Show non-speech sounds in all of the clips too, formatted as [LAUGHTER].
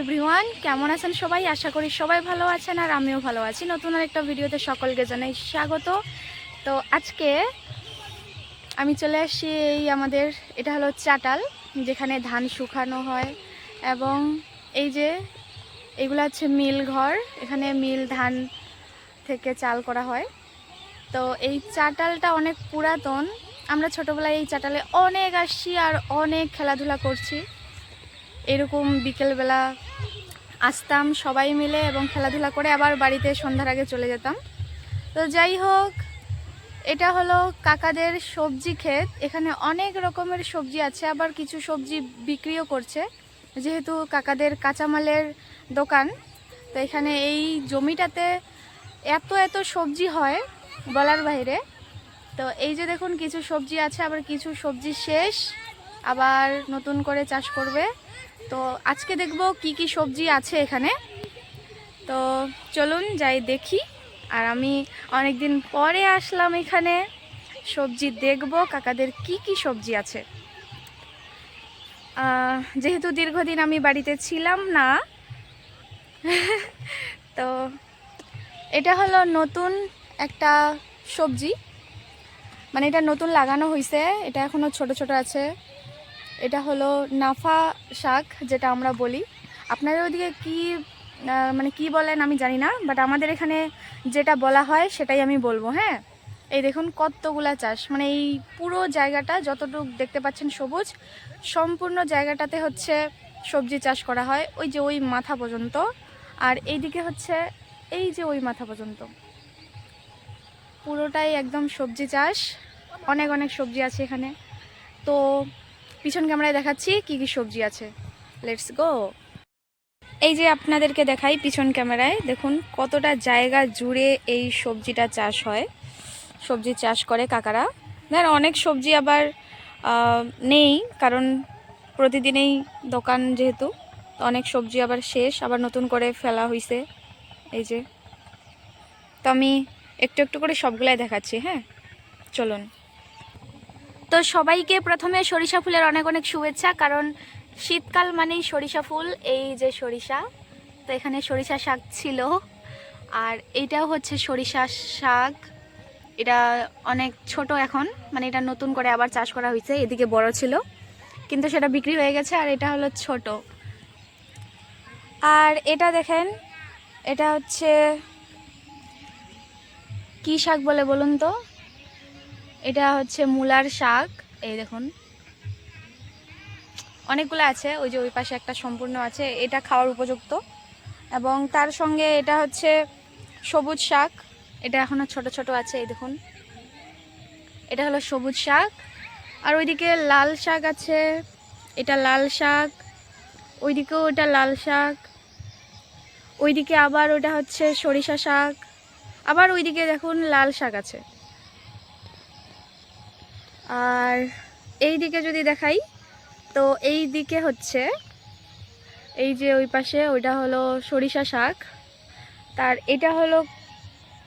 Everyone কেমন আছেন সবাই? আশা করি সবাই ভালো আছেন আর আমিও ভালো আছি। নতুন আর একটা ভিডিওতে সকলকে জানাই স্বাগত। তো আজকে আমি চলে আসছি এই আমাদের, এটা হলো চাটাল, যেখানে ধান শুকানো হয় এবং এই যে এগুলো হচ্ছে মিল ঘর। এখানে মিল ধান থেকে চাল করা হয়। তো এই চাটালটা অনেক পুরাতন। আমরা ছোটোবেলায় এই চাটালে অনেক আসছি আর অনেক খেলাধুলা করছি। এরকম বিকেলবেলা আসতাম সবাই মিলে এবং খেলাধুলা করে আবার বাড়িতে সন্ধ্যার আগে চলে যেতাম। তো যাই হোক, এটা হলো কাকাদের সবজি ক্ষেত। এখানে অনেক রকমের সবজি আছে, আবার কিছু সবজি বিক্রিও করছে, যেহেতু কাকাদের কাঁচামালের দোকান। তো এখানে এই জমিটাতে এত এত সবজি হয় বলার বাইরে। তো এই যে দেখুন, কিছু সবজি আছে, আবার কিছু সবজি শেষ। আবার নতুন করে চাষ করবে। তো আজকে দেখব কি কি সবজি আছে এখানে। তো চলুন যাই দেখি। আর আমি অনেক দিন পরে আসলাম এখানে। সবজি দেখব কাকাদের কি কি সবজি আছে। যেহেতু দীর্ঘদিন আমি বাড়িতে ছিলাম না, [LAUGHS] তো এটা হলো নতুন একটা সবজি। মানে এটা নতুন লাগানো হয়েছে এটা এখনও ছোট ছোট আছে। এটা হলো নাফা শাক, যেটা আমরা বলি। আপনাদের ওদিকে কি মানে কি বলেন আমি জানি না বাট আমাদের এখানে যেটা বলা হয় সেটাই আমি বলব হ্যাঁ? এই দেখুন কতগুলা চাষ মানে এই পুরো জায়গাটা যতটুকু দেখতে পাচ্ছেন সবুজ, সম্পূর্ণ জায়গাটাতে হচ্ছে সবজি চাষ করা হয়, ওই যে ওই মাথা পর্যন্ত। আর এইদিকে হচ্ছে, এই যে ওই মাথা পর্যন্ত। পুরোটাই একদম সবজি চাষ, অনেক অনেক সবজি আছে এখানে। তো পিছন ক্যামেরায় দেখাচ্ছি কি কি সবজি আছে। লেটস গো এই যে আপনাদেরকে দেখাই পিছন ক্যামেরায়, দেখুন কতটা জায়গা জুড়ে এই সবজিটা চাষ হয়। সবজি চাষ করে কাকারা। দেন অনেক সবজি আবার নেই, কারণ প্রতিদিনেই দোকান যেহেতু অনেক সবজি আবার শেষ, আবার নতুন করে ফেলা হয়েছে এই যে, তো আমি একটু একটু করে সবগুলাই দেখাচ্ছি হ্যাঁ? চলুন। তো সবাইকে প্রথমে সরিষা ফুলের অনেক অনেক শুভেচ্ছা, কারণ শীতকাল মানেই সরিষা ফুল, এই যে সরিষা। তো এখানে সরিষা শাক ছিল, আর এইটাও হচ্ছে সরিষা শাক। এটা অনেক ছোট এখন মানে এটা নতুন করে আবার চাষ করা হয়েছে, এদিকে বড় ছিল, কিন্তু সেটা বিক্রি হয়ে গেছে, আর এটা হলো ছোট। আর এটা দেখেন, এটা হচ্ছে কি শাক বলে বলুন তো? এটা হচ্ছে মূলার শাক। এই দেখুন। অনেকগুলো আছে, ওই যে ওই পাশে একটা সম্পূর্ণ আছে, এটা খাওয়ার উপযুক্ত। এবং তার সঙ্গে এটা হচ্ছে সবুজ শাক। এটা এখনও ছোট ছোট আছে, এই দেখুন। এটা হলো সবুজ শাক। আর ওইদিকে লাল শাক আছে, এটা লাল শাক। ওইদিকেও এটা লাল শাক। ওইদিকে আবার ওটা হচ্ছে সরিষা শাক। আবার ওইদিকে দেখুন লাল শাক আছে। আর এই দিকে যদি দেখাই, তো এই দিকে হচ্ছে, এই যে ওই পাশে ওইটা হলো সরিষা শাক। তার এটা হলো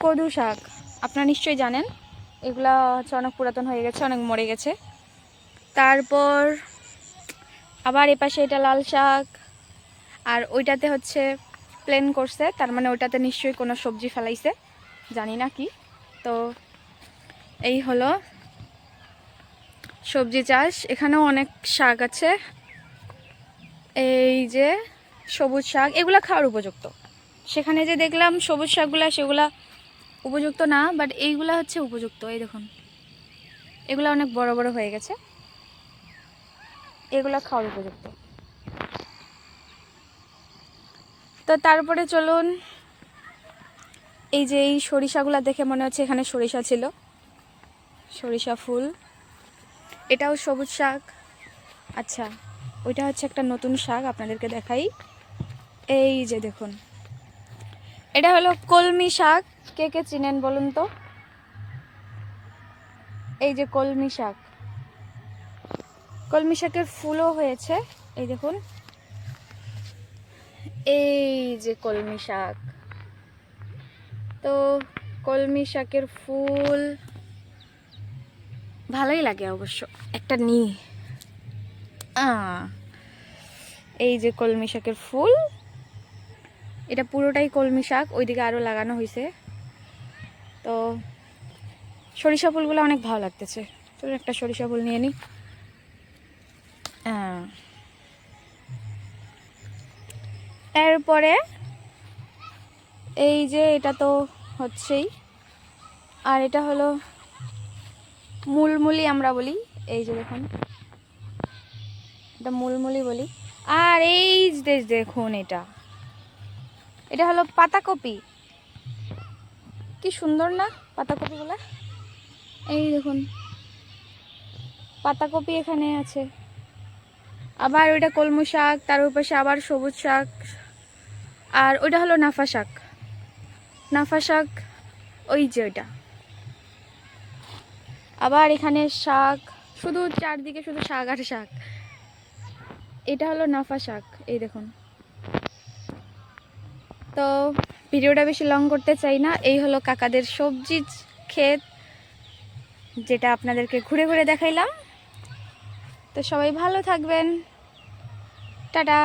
কদু শাক। আপনারা নিশ্চয়ই জানেন, এগুলা হচ্ছে অনেক পুরাতন হয়ে গেছে, অনেক মরে গেছে। তারপর আবার এ পাশে এটা লাল শাক, আর ওইটাতে হচ্ছে প্লেন করছে, তার মানে ওইটাতে নিশ্চয়ই কোনো সবজি ফেলাইছে, জানি না কি। তো এই হলো সবজি চাষ, এখানেও অনেক শাক আছে। এই যে সবুজ শাক, এগুলা খাওয়ার উপযুক্ত। সেখানে যে দেখলাম সবুজ শাকগুলা, সেগুলা উপযুক্ত না বাট এইগুলা হচ্ছে উপযুক্ত, এই দেখুন। এগুলো অনেক বড় বড় হয়ে গেছে। এগুলো খাওয়ার উপযুক্ত। তো তারপরে চলুন, এই যে এই সরিষাগুলো দেখে মনে হচ্ছে এখানে সরিষা ছিল। সরিষা ফুল। এটাও সবুজ শাক। আচ্ছা ওইটা হচ্ছে একটা নতুন শাক, আপনাদেরকে দেখাই। এই যে দেখুন। এটা হলো কলমি শাক। কে কে চিনেন বলুন তো? এই যে কলমি শাক। কলমি শাকের ফুলও হয়েছে। এই দেখুন। এই যে কলমি শাক। তো কলমি শাকের ফুল ভালোই লাগে অবশ্য। একটা নি। এই যে কলমি শাকের ফুল। এটা পুরোটাই কলমি শাক, ওইদিকে আরও লাগানো হয়েছে তো সরিষা ফুলগুলো অনেক ভালো লাগতেছে। চলুন একটা সরিষা ফুল নিয়ে নিই আহ। এরপরে এই যে এটা তো হচ্ছেই। আর এটা হলো মুলমুলি আমরা বলি, এই যে দেখুন। এটা মুলমুলি বলি। আর এই যে দেখুন এটা। এটা হলো পাতাকপি। কি সুন্দর না পাতাকপিগুলো এই দেখুন, পাতাকপি এখানে আছে। আবার ওইটা কলমু শাক, তার পাশে আবার সবুজ শাক। আর ওইটা হলো নাফা শাক। নাফা শাক, ওই যে ওইটা। আবার এখানে শাক, শুধু চারদিকে শুধু শাক আর শাক। এটা হলো নাফা শাক, এই দেখুন। তো ভিডিওটা বেশি লং করতে চাই না, এই হলো কাকাদের সবজি ক্ষেত, যেটা আপনাদেরকে ঘুরে ঘুরে দেখাইলাম। তো সবাই ভালো থাকবেন। টাটা।